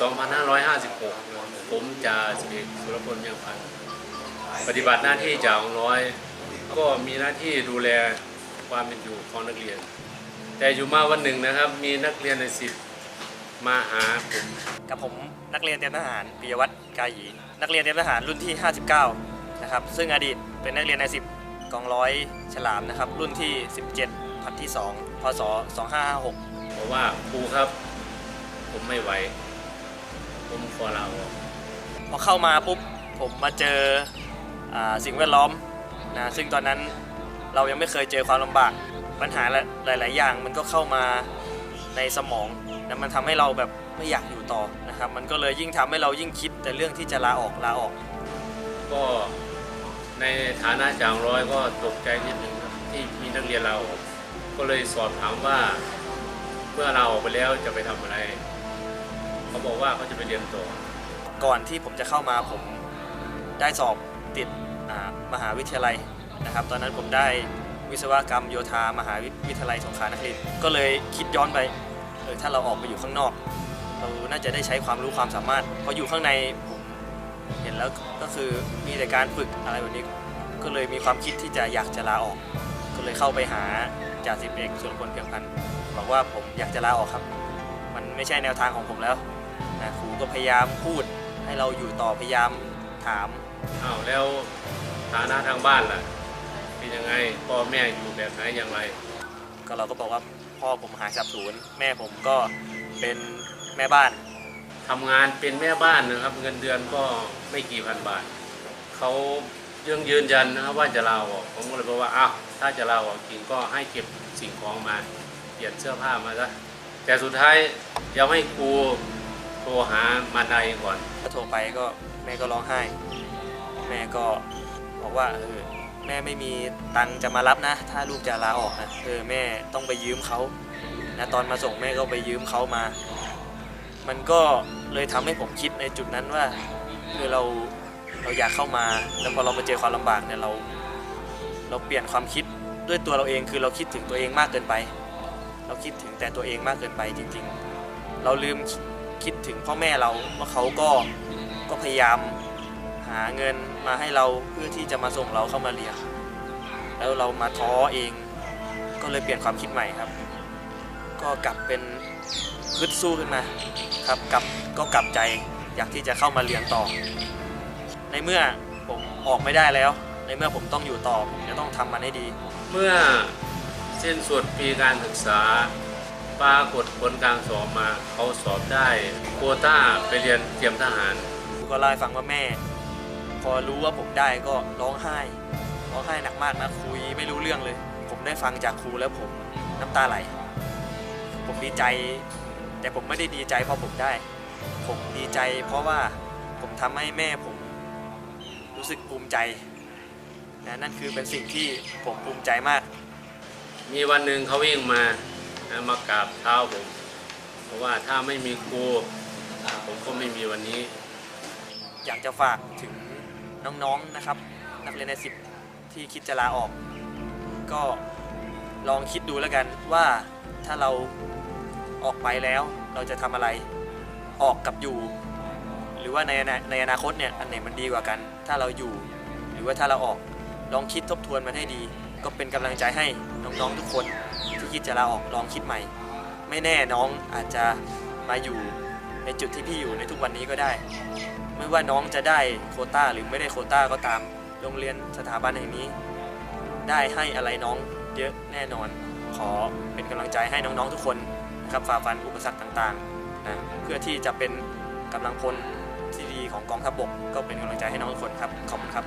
2556 ผมจ่าสิบเอกสุรพลเมียงพันธ์ปฏิบัติหน้าที่จ่าของร้อย ก็มีหน้าที่ดูแลความเป็นอยู่ของนักเรียน แต่อยู่มาวันหนึ่งนะครับ มีนักเรียนในสิบมาหาผมกับผมนักเรียนเตรียมทหารปิยวัฒน์กายีนักเรียนเตรียมทหารรุ่นที่ 59 นะครับ ซึ่งอดีตเป็นนักเรียนใน 10 กองร้อยฉลามนะครับ รุ่นที่ 17พัดที่ 2 พศ 2556บอกว่าครูครับ ผมไม่ไหว ผมขอลาพอเข้ามาปุ๊บผมมาเจออสิ่งแวดล้อมนะซึ่งตอนนั้นเรายังไม่เคยเจอความลำบากปัญหาหลาย ๆ อย่างมันก็เข้ามาในสมองนะมันทำให้เราแบบไม่อยากอยู่ต่อนะครับ มันก็เลยยิ่งทำให้เรายิ่งคิดแต่เรื่องที่จะลาออกลาออก ก็ในฐานะจ่างร้อยก็ตกใจนิดหนึ่งที่มีนักเรียนเรากก็เลยสอบถามว่าเมื่อเราออกไปแล้วจะไปทำอะไร เขาบอกว่าเขาจะไปเรียนต่อ ก่อนที่ผมจะเข้ามาผมได้สอบติดมหาวิทยาลัยนะครับ ตอนนั้นผมได้วิศวกรรมโยธามหาวิทยาลัยสงขลานครินทร์ก็เลยคิดย้อนไปเออถ้าเราออกไปอยู่ข้างนอก เราน่าจะได้ใช้ความรู้ความสามารถพราะอยู่ข้างในผมเห็นแล้วก็คือมีแต่การฝึกอะไรแบบนี้ ก็เลยมีความคิดที่จะอยากจะลาออก ก็เลยเข้าไปหาจ่าสิบเอกสุรพลเพียงพันธ์บอกว่าผมอยากจะลาออกครับ มันไม่ใช่แนวทางของผมแล้ว นะครูก็พยายามพูดให้เราอยู่ต่อพยายามถามอ้าวแล้วฐานะทางบ้านล่ะ เป็นยังไงพ่อแม่อยู่แบบไหนอย่างไร ก็เราก็บอกว่าพ่อผมหายสับสูญแม่ผมก็เป็นแม่บ้านทำงานเป็นแม่บ้านนะครับ เงินเดือนก็ไม่กี่พันบาทเขายังยืนยันนะครับว่าจะลาออกผมก็เลยบอกว่าอ้าวถ้าจะลาออกจริงก็ให้เก็บสิ่งของมา เปลี่ยนเสื้อผ้ามาซะแต่สุดท้ายยังให้ครู โทรหามาดาเองก่อนโทรไปก็แม่ก็ร้องไห้ แม่ก็บอกว่าเออแม่ไม่มีตังค์จะมารับนะ ถ้าลูกจะลาออกนะเออแม่ต้องไปยืมเขานะตอนมาส่งแม่ก็ไปยืมเขามา มันก็เลยทำให้ผมคิดในจุดนั้นว่าคือเราเราอยากเข้ามาแล้วพอเรามาเจอความลำบากเนี่ยเรา เราเปลี่ยนความคิดด้วยตัวเราเองคือเราคิดถึงตัวเองมากเกินไป เราคิดถึงแต่ตัวเองมากเกินไปจริง ๆ เราลืม คิดถึงพ่อแม่เราว่าเขาก็ก็พยายามหาเงินมาให้เราเพื่อที่จะมาส่งเราเข้ามาเรียนแล้วเรามาท้อเองก็เลยเปลี่ยนความคิดใหม่ครับ ก็กลับเป็นฮึดสู้ขึ้นมาครับกลับก็กลับใจอยากที่จะเข้ามาเรียนต่อ ในเมื่อผมออกไม่ได้แล้ว ในเมื่อผมต้องอยู่ต่อผมจะต้องทำมันให้ดี เมื่อสิ้นสุดปีการศึกษา ปรากฏผลการสอบมาเขาสอบได้โควต้าไปเรียนเตรียมทหารก็เล่าให้ฟังว่าแม่ พอรู้ว่าผมได้ก็ร้องไห้ร้องไห้หนักมากนะคุยไม่รู้เรื่องเลย ผมได้ฟังจากครูแล้วผมน้ำตาไหล ผมดีใจ แต่ผมไม่ได้ดีใจเพราะผมได้ ผมดีใจ เพราะว่าผมทำให้แม่ผมรู้สึกภูมิใจนะนั่นคือเป็นสิ่งที่ผมภูมิใจมาก มีวันหนึ่งเขาวิ่งมา นะมากราบเท้าผม เพราะว่าถ้าไม่มีครูผมก็ไม่มีวันนี้ อยากจะฝากถึงน้องๆนะครับ นักเรียนในสิบที่คิดจะลาออก ก็ลองคิดดูแล้วกันว่าถ้าเราออกไปแล้วเราจะทำอะไรออกกับอยู่ หรือว่าในในอนาคตเนี่ยอันไหนมันดีกว่ากัน ถ้าเราอยู่ หรือว่าถ้าเราออกลองคิดทบทวนมันให้ดี ก็เป็นกำลังใจให้น้องๆทุกคนที่คิดจะลาออกลองคิดใหม่ ไม่แน่น้องอาจจะมาอยู่ในจุดที่พี่อยู่ในทุกวันนี้ก็ได้ ไม่ว่าน้องจะได้โคต้าหรือไม่ได้โคต้าก็ตามโรงเรียนสถาบันแห่งนี้ ได้ให้อะไรน้องเยอะแน่นอน ขอเป็นกำลังใจให้น้องๆทุกคนนะครับฝ่าฟันอุปสรรคต่างๆนะเพื่อที่จะเป็นกำลังพลที่ดีของกองทัพบกก็เป็นกำลังใจให้น้องทุกคนครับขอบคุณครับ